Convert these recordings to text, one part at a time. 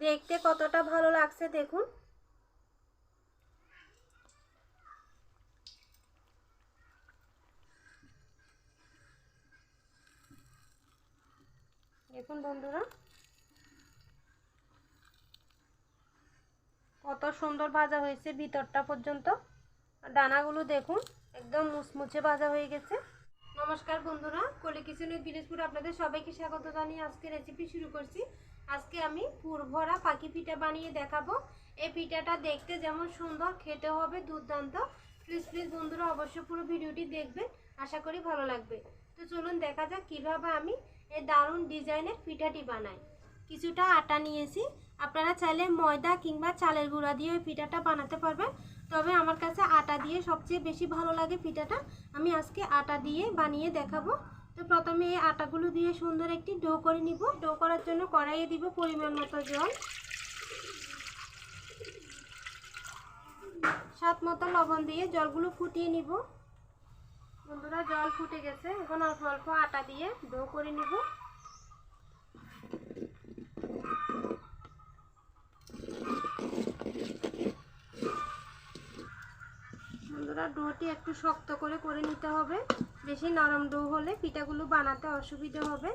দেখতে কতটা ভালো লাগছে দেখুন। দেখুন বন্ধুরা, কত সুন্দর ভাজা হয়েছে ভিতরটা পর্যন্ত। ডানাগুলো দেখুন, একদম মুচমুচে ভাজা হয়ে গেছে। নমস্কার বন্ধুরা কলি কিচেনের বিলেজপুর আপনাদের সবাইকে স্বাগত জানিয়ে আজকে রেসিপি শুরু করছি। আজকে আমি পুরভরা পাখি পিঠা বানিয়ে দেখাবো। এই পিঠাটা দেখতে যেমন সুন্দর খেতে হবে দুর্দান্ত। প্লিজ প্লিজ বন্ধুরা অবশ্যই পুরো ভিডিওটি দেখবেন, আশা করি ভালো লাগবে। তো চলুন দেখা যাক কীভাবে আমি এই দারুণ ডিজাইনের পিঠাটি বানাই। কিছুটা আটা নিয়েছি। আপনারা চাইলে ময়দা কিংবা চালের গুঁড়া দিয়ে ওই পিঠাটা বানাতে পারবেন। তবে আমার কাছে আটা দিয়ে সবচেয়ে বেশি ভালো লাগে পিঠাটা। আমি আজকে আটা দিয়ে বানিয়ে দেখাবো। তো প্রথমে এই আটাগুলো দিয়ে সুন্দর একটি ডো করে নিব। ডো করার জন্য কড়াইয়ে দিব পরিমাণ মতো জল। সাত মতো লবণ দিয়ে জলগুলো ফুটিয়ে নিব। বন্ধুরা, জল ফুটে গেছে। এখন অল্প অল্প আটা দিয়ে ডো করে নিব। বন্ধুরা, ডোটি একটু শক্ত করে করে নিতে হবে। বেশি নরম ডো হলে পিঠাগুলো বানাতে অসুবিধা হবে।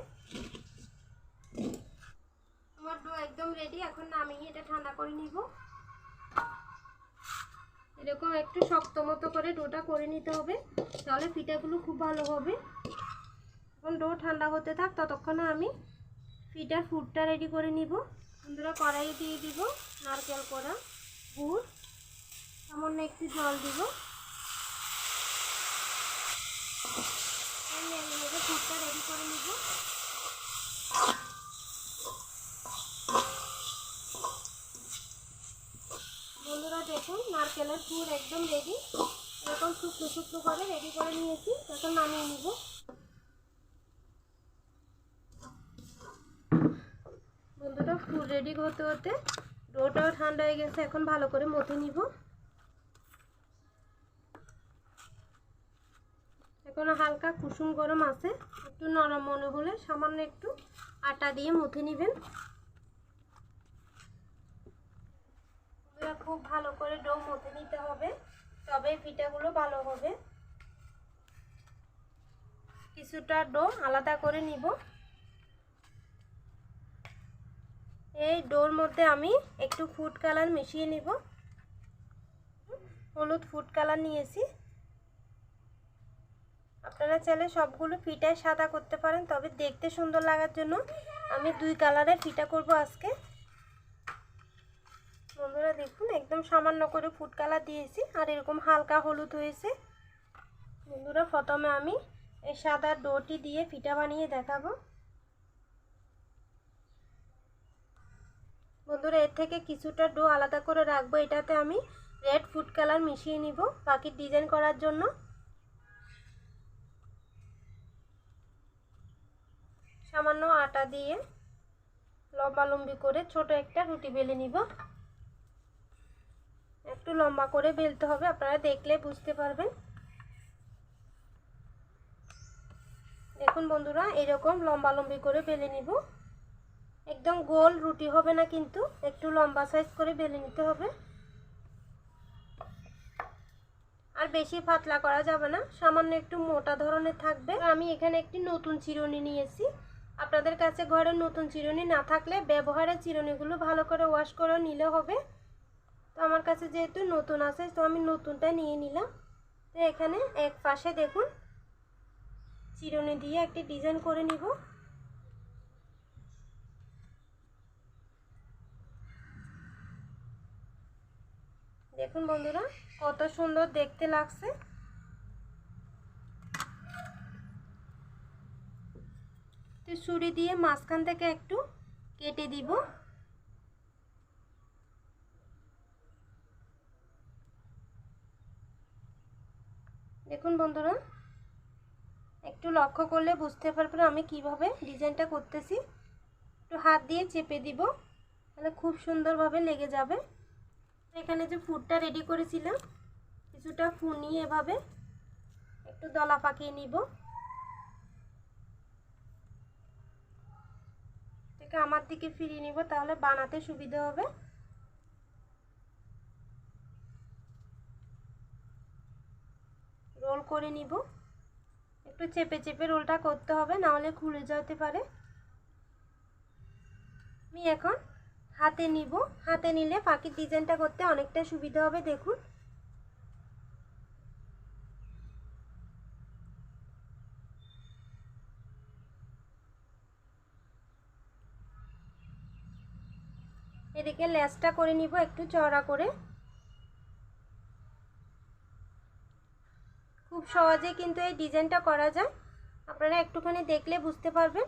আমার ডো একদম রেডি এখন নামিয়ে এটা ঠান্ডা করে নিব। এরকম একটু শক্ত মতো করে ডোটা করে নিতে হবে, তাহলে পিঠাগুলো খুব ভালো হবে। এখন ডো ঠান্ডা হতে থাক, ততক্ষণে আমি পিঠার ফুডটা রেডি করে নিব। বন্ধুরা, কড়াইয়ে দিয়ে দিব নারকেল করা গুড়। সামান্য একটু জল দিব ফুডটা রেডি করে নিব বন্ধুরা দেখুন নারকেলের পুর একদম রেডি এরকম শুকনো শুকনো করে রেডি করে নিয়েছি এখন নামিয়ে নিব। বন্ধুরা ফুল রেডি হতে হতে ডোটাও ঠান্ডা হয়ে গেছে, এখন ভালো করে মথে নিব। এখন হালকা কুসুম গরম আছে, একটু নরম মনে হলে সামান্য একটু আটা দিয়ে মথে নেবেন খুব ভালো করে ডো মথে নিতে হবে পিঠাগুলো ভালো হবে। কিছুটা ডো আলাদা করে নিব। এই ডোর মধ্যে আমি একটু ফুড কালার মিশিয়ে নিব। হলুদ ফুড কালার নিয়েছি। আপনারা চাইলে সবগুলো পিঠায় সাদা করতে পারেন, তবে দেখতে সুন্দর লাগার জন্য আমি দুই কালারের ফিটা করব আজকে। দেখুন, একদম সামান্য করে ফুড কালার দিয়েছি আর এরকম হালকা হলুদ হয়েছে। বন্ধুরা, প্রথমে আমি এই সাদা ডোটি দিয়ে পিঠা বানিয়ে দেখাবো। বন্ধুরা, এর থেকে কিছুটা ডো আলাদা করে রাখব। এটাতে আমি রেড ফুড কালার মিশিয়ে নিব বাকি ডিজাইন করার জন্য। সামান্য আটা দিয়ে লম্বা লম্বি করে ছোট একটা রুটি বেলে নিব। একটু লম্বা করে বেলতে হবে, আপনারা দেখলে বুঝতে পারবেন। দেখুন বন্ধুরা, এরকম লম্বা লম্বি করে বেলে নিব। একদম গোল রুটি হবে না কিন্তু, একটু লম্বা সাইজ করে বেলে নিতে হবে। আর বেশি পাতলা করা যাবে না, সামান্য একটু মোটা ধরনের থাকবে। আমি এখানে একটি নতুন চিরুনি নিয়েছি। আপনাদের কাছে ঘরে নতুন চিরুনি না থাকলে ব্যবহারের চিরুনিগুলো ভালো করে ওয়াশ করে নিলে হবে। তো আমার কাছে যেহেতু নতুন আছে, তো আমি নতুনটা নিয়ে নিলাম। তো এখানে এক পাশে দেখুন, চিরুনি দিয়ে একটি ডিজাইন করে নিব। দেখুন বন্ধুরা, কত সুন্দর দেখতে লাগছে। তো ছুরি দিয়ে মাঝখান থেকে একটু কেটে দিব। দেখুন বন্ধুরা, একটু লক্ষ্য করলে বুঝতে পারবেন আমি কীভাবে ডিজাইনটা করতেছি। একটু হাত দিয়ে চেপে দিব, তাহলে খুব সুন্দরভাবে লেগে যাবে। এখানে যে ফুডটা রেডি করেছিলাম, কিছুটা ফুল নিয়ে এভাবে একটু দলা পাকিয়ে নিব। এটাকে আমার দিকে ফিরিয়ে নিব, তাহলে বানাতে সুবিধা হবে। রোল করে নিব। একটু চেপে চেপে রোলটা করতে হবে, না হলে খুলে যেতে পারে। আমি এখন হাতে নিব। হাতে নিলে পাখির ডিজাইনটা করতে অনেকটা সুবিধা হবে, দেখুন। এদিকে লেসটা করে নিব, একটু চড়া করে। সহজে কিন্তু এই ডিজাইনটা করা যায়। আপনারা একটুখানি দেখলে বুঝতে পারবেন।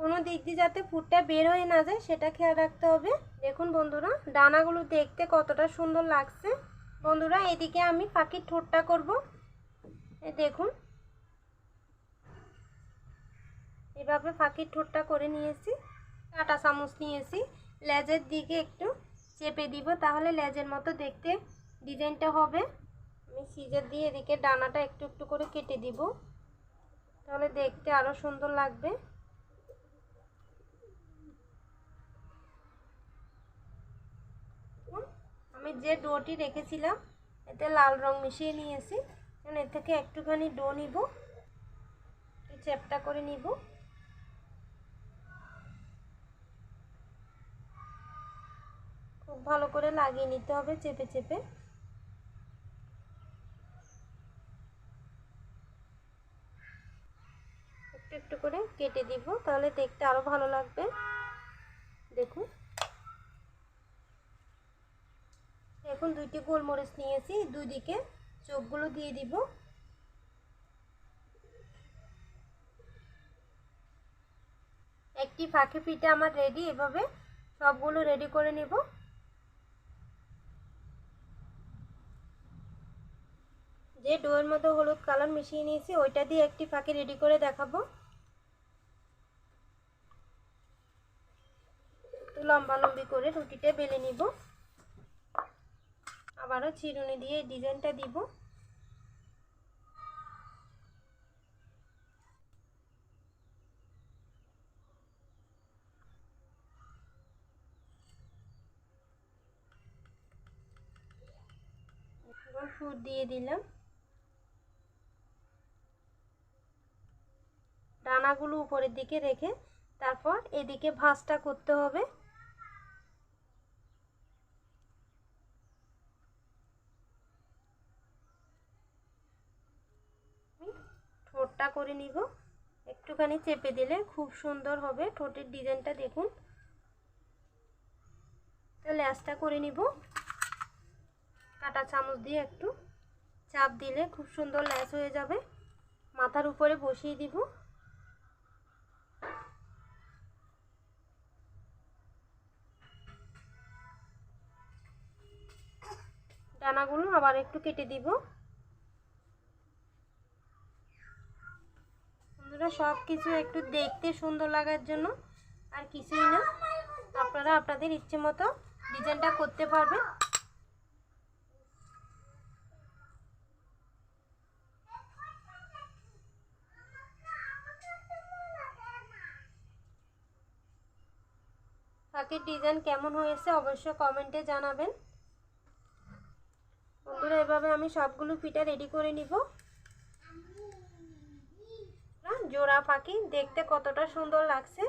কোনো দিক দিয়ে যাতে ফুটটা বের হয়ে না যায়, সেটা খেয়াল রাখতে হবে। দেখুন বন্ধুরা, ডানাগুলো দেখতে কতটা সুন্দর লাগছে। বন্ধুরা, এদিকে আমি পাখির ঠোঁটটা করব। দেখুন। এভাবে পাখির ঠোঁটটা করে নিয়েছি। কাটা চামচ নিয়েছি। লেজের দিকে একটু চেপে দিব, তাহলে লেজের মতো দেখতে ডিজাইনটা হবে। আমি সিজার দিয়ে এদিকে ডানাটা একটু একটু করে কেটে দিব। তাহলে দেখতে আরও সুন্দর লাগবে। আমি যে ডোটি রেখেছিলাম, এতে লাল রং মিশিয়ে নিয়েছি। এর থেকে একটুখানি ডো নিব। চ্যাপটা করে নিব। খুব ভালো করে লাগিয়ে নিতে হবে চেপে চেপে। একটু একটু করে কেটে দিব, তাহলে দেখতে আরও ভালো লাগবে। দেখুন। এখন দুইটি গোলমরিচ নিয়েছি দুই দিকে চোখগুলো দিয়ে দিব। একটি ফাঁকি পিঠে আমার রেডি এভাবে সবগুলো রেডি করে নিব। যে ডোয়ের মধ্যে হলুদ কালার মিশিয়ে নিয়েছি, ওইটা দিয়ে একটি ফাঁকি রেডি করে দেখাবো একটু লম্বা লম্বি করে রুটিটা বেলে নিব। আবারও চিরুনি দিয়ে ডিজাইনটা দিব। ফুট দিয়ে দিলাম। দানাগুলো উপরের দিকে রেখে তারপর এদিকে ভাঁজটা করতে হবে। ঠোঁটটা করে নিব। একটুখানি চেপে দিলে খুব সুন্দর হবে ঠোঁটের ডিজাইনটা দেখুন। তো ল্যাসটা করে নিব। কাটা চামচ দিয়ে একটু চাপ দিলে খুব সুন্দর ল্যাস হয়ে যাবে। মাথার উপরে বসিয়ে দিব। ডানাগুলো আবার একটু কেটে দিব। বন্ধুরা সব কিছু একটু দেখতে সুন্দর লাগার জন্য আর কিছুই না। আপনারা আপনাদের ইচ্ছে মতো ডিজাইনটা করতে পারবেন। পাখির ডিজাইন কেমন হয়েছে অবশ্যই কমেন্টে জানাবেন। বন্ধুরা, এভাবে আমি সবগুলো পিঠা রেডি করে নিব। জোড়া পাখি দেখতে কতটা সুন্দর লাগছে।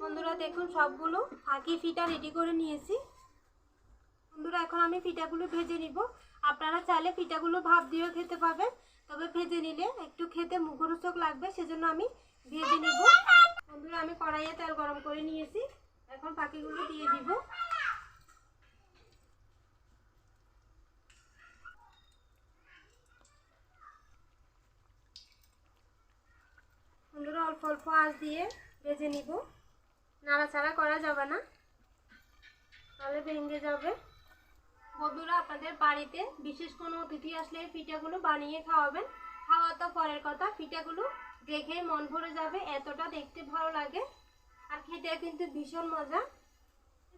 বন্ধুরা, দেখুন সবগুলো পাখি ফিটা রেডি করে নিয়েছি। বন্ধুরা, এখন আমি পিঠাগুলো ভেজে নিব। আপনারা চাইলে পিঠাগুলো ভাপ দিয়েও খেতে পাবেন, তবে ভেজে নিলে একটু খেতে মুখরোচক লাগবে, সেজন্য আমি ভেজে নিব। বন্ধুরা, আমি কড়াইয়ে তেল গরম করে নিয়েছি। এখন পাখিগুলো দিয়ে দিব বন্ধুরা অল্প আঁচ দিয়ে ভেজে নিব। নাড়াচাড়া করা যাবে না। তাহলে ভেঙে যাবে। বন্ধুরা, আপনাদের বাড়িতে বিশেষ কোনো অতিথি আসলে পিঠাগুলো বানিয়ে খাওয়াবেন? খাওয়া তো পরের কথা, পিঠাগুলো দেখে মন ভরে যাবে, এতটা দেখতে ভালো লাগে। আর খেতে কিন্তু ভীষণ মজা।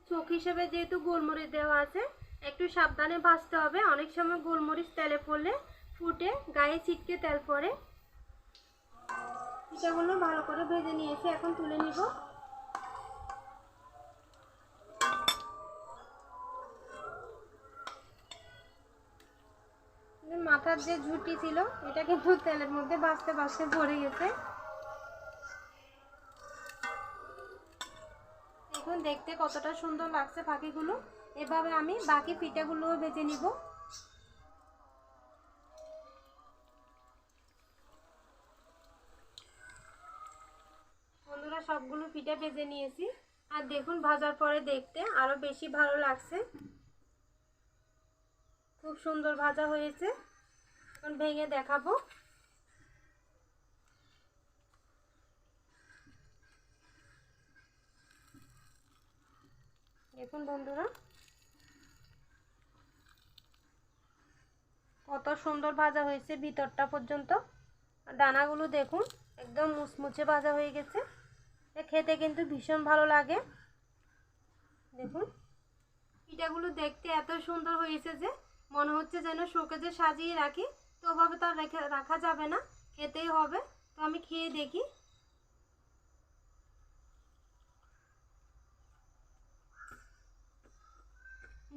চোখ হিসেবে যেহেতু গোলমরিচ দেওয়া আছে, একটু সাবধানে ভাজতে হবে। অনেক সময় গোলমরিচ তেলে পড়লে ফুটে, গায়ে ছিটকে তেল পড়ে। পিঠাগুলো ভালো করে ভেজে নিয়েছি, এখন তুলে নিব। মাথার যে ঝুটি ছিল, এটা কিন্তু তেলের মধ্যে বাঁচতে বাঁচতে ভরে গেছে। দেখুন, দেখতে কতটা সুন্দর লাগছে পাখিগুলো এভাবে আমি বাকি পিঠাগুলোও ভেজে নিব বন্ধুরা সবগুলো পিঠা ভেজে নিয়েছি। আর দেখুন, ভাজার পরে দেখতে আরও বেশি ভালো লাগছে। খুব সুন্দর ভাজা হয়েছে। এখন ভেঙে দেখাবো। দেখুন বন্ধুরা, কত সুন্দর ভাজা হয়েছে ভিতরটা পর্যন্ত। ডানাগুলো দেখুন, একদম মুচমুচে ভাজা হয়ে গেছে। খেতে কিন্তু ভীষণ ভালো লাগে। দেখুন। পিঠাগুলো দেখতে এত সুন্দর হয়েছে যে মনে হচ্ছে যেন শোকেজে সাজিয়ে রাখি। তো ওভাবে তো আর রেখে, রাখা যাবে না, খেতেই হবে। তো আমি খেয়ে দেখি।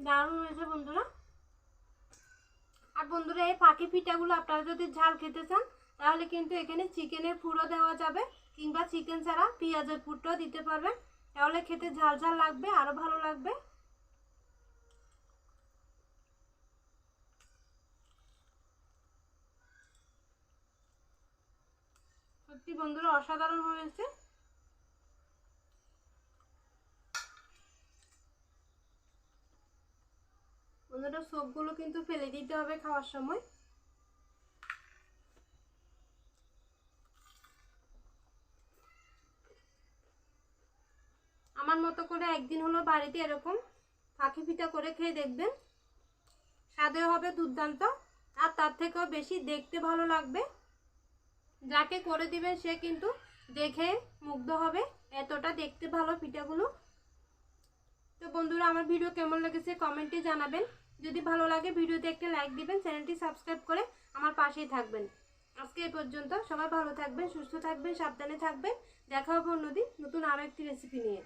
দারুণ হয়েছে বন্ধুরা। আর বন্ধুরা, এই পাখি পিঠাগুলো আপনারা যদি ঝাল খেতে চান, তাহলে কিন্তু এখানে চিকেনের পুরো দেওয়া যাবে। কিংবা চিকেন ছাড়া পেঁয়াজের পুরটাও দিতে পারবেন। তাহলে খেতে ঝাল ঝাল লাগবে আরও ভালো লাগবে। সত্যি বন্ধুরা, অসাধারণ হয়েছে। বন্ধুরা, সবগুলো কিন্তু ফেলে দিতে হবে খাওয়ার সময় আমার মতো করে একদিন হলো বাড়িতে এরকম ফাঁকি পিঠা করে খেয়ে দেখবেন। স্বাদে হবে দুর্দান্ত, আর তার থেকেও বেশি দেখতে ভালো লাগবে। যাকে করে দিবেন সে কিন্তু দেখে মুগ্ধ হবে এতটা দেখতে ভালো পিঠাগুলো তো বন্ধুরা, আমার ভিডিও কেমন লেগেছে কমেন্টে জানাবেন। যদি ভালো লাগে ভিডিওতে একটা লাইক দিবেন, চ্যানেলটি সাবস্ক্রাইব করে আমার পাশেই থাকবেন। আজকে এই পর্যন্ত সবাই ভালো থাকবেন, সুস্থ থাকবেন, সাবধানে থাকবেন। দেখা হবে অন্যদিন নতুন আরও একটি রেসিপি নিয়ে।